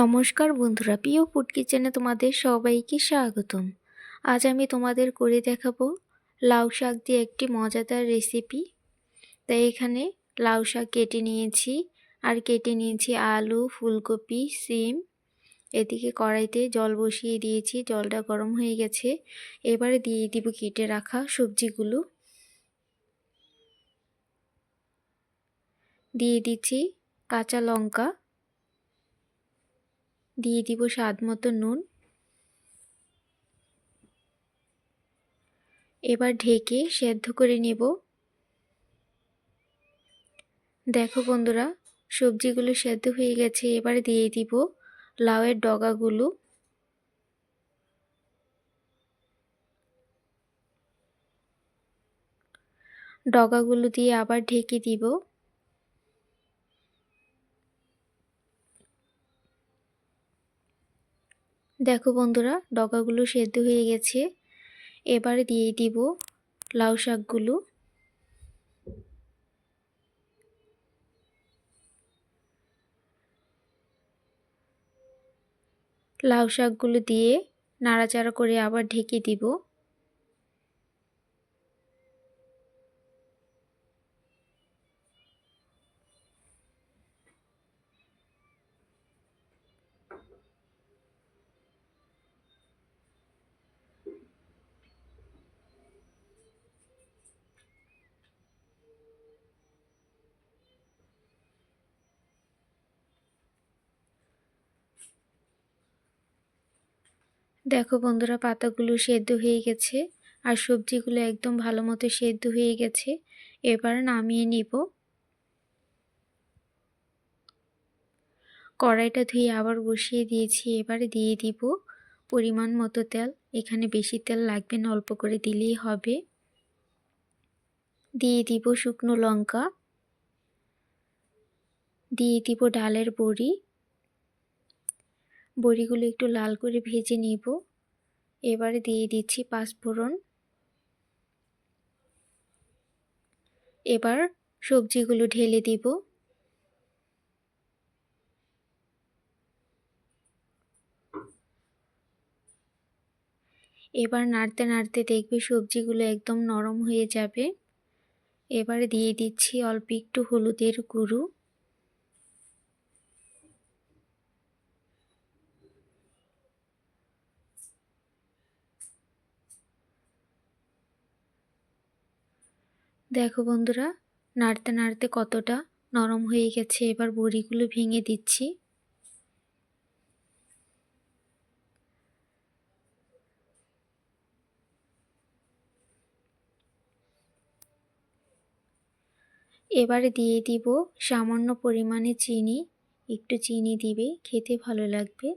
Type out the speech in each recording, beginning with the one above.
নমস্কার বন্ধুরা, প্রিয় ফুড কিচেনে তোমাদের সবাইকে স্বাগতম। আজ আমি তোমাদের করে দেখাবো লাউ শাক দিয়ে একটি মজাদার রেসিপি তাই এখানে লাউ শাক কেটে নিয়েছি, আর কেটে নিয়েছি আলু, ফুলকপি, সিম। এদিকে কড়াইতে জল বসিয়ে দিয়েছি, জলটা গরম হয়ে গেছে। এবারে দিয়ে দিব কেটে রাখা সবজিগুলো। দিয়ে দিচ্ছি কাঁচা লঙ্কা দিয়ে দিব স্বাদ মতো নুন। এবার ঢেকে সেদ্ধ করে নেব। দেখো বন্ধুরা, সবজিগুলো সেদ্ধ হয়ে গেছে, এবার দিয়ে দিব লাউয়ের ডগাগুলো। ডগাগুলো দিয়ে আবার ঢেকে দিব। দেখো বন্ধুরা, ডগাগুলো সেদ্ধ হয়ে গেছে। এবারে দিয়ে দিব লাউ শাকগুলো। লাউ শাকগুলো দিয়ে নাড়াচাড়া করে আবার ঢেকে দিব। দেখো বন্ধুরা, পাতাগুলো সেদ্ধ হয়ে গেছে আর সবজিগুলো একদম ভালো মতো সেদ্ধ হয়ে গেছে। এবার নামিয়ে নিব। কড়াইটা ধুয়ে আবার বসিয়ে দিয়েছি, এবারে দিয়ে দিব পরিমাণ মতো তেল। এখানে বেশি তেল লাগবে না, অল্প করে দিলেই হবে। দিয়ে দিব শুকনো লঙ্কা। দিয়ে দিব ডালের বড়ি। বড়িগুলো একটু লাল করে ভেজে নিব। এবারে দিয়ে দিচ্ছি পাঁচফোড়ন এবার সবজিগুলো ঢেলে দিব। এবার নাড়তে নাড়তে দেখবে সবজিগুলো একদম নরম হয়ে যাবে। এবারে দিয়ে দিচ্ছি অল্প একটু হলুদের গুঁড়ো। দেখো বন্ধুরা, নাড়তে নাড়তে কতটা নরম হয়ে গেছে, এবার বড়িগুলো ভেঙে দিচ্ছি। এবারে দিয়ে দিব সামান্য পরিমাণে চিনি, একটু চিনি দিবে, খেতে ভালো লাগবে।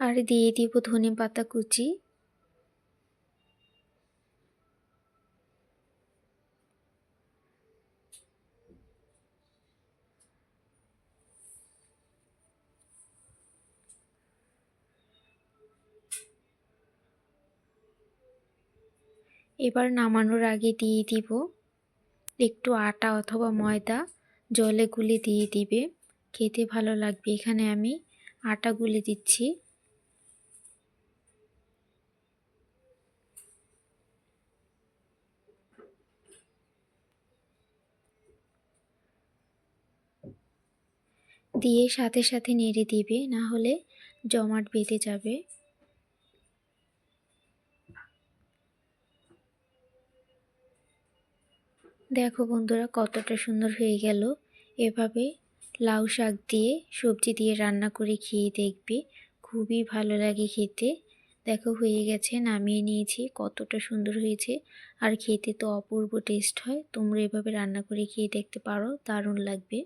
আর দিয়ে দিব ধনে পাতা কুচি। এবার নামানোর আগে দিয়ে দিব একটু আটা অথবা ময়দা। জলে গুলে দিয়ে দিবে। খেতে ভালো লাগবে। এখানে আমি আটা গুলে দিচ্ছি। দিয়ে সাথে সাথে নেড়ে দিবে। না হলে জমাট বেঁধে যাবে। দেখো বন্ধুরা, কতটা সুন্দর হয়ে গেল। এভাবে লাউ শাক দিয়ে সবজি দিয়ে রান্না করে খেয়ে দেখবে, খুবই ভালো লাগে খেতে। দেখো হয়ে গেছে, নামিয়ে নিয়েছি, কতটা সুন্দর হয়েছে। আর খেতে তো অপূর্ব টেস্ট হয়, তোমরা এভাবে রান্না করে খেয়ে দেখতে পারো, দারুণ লাগবে।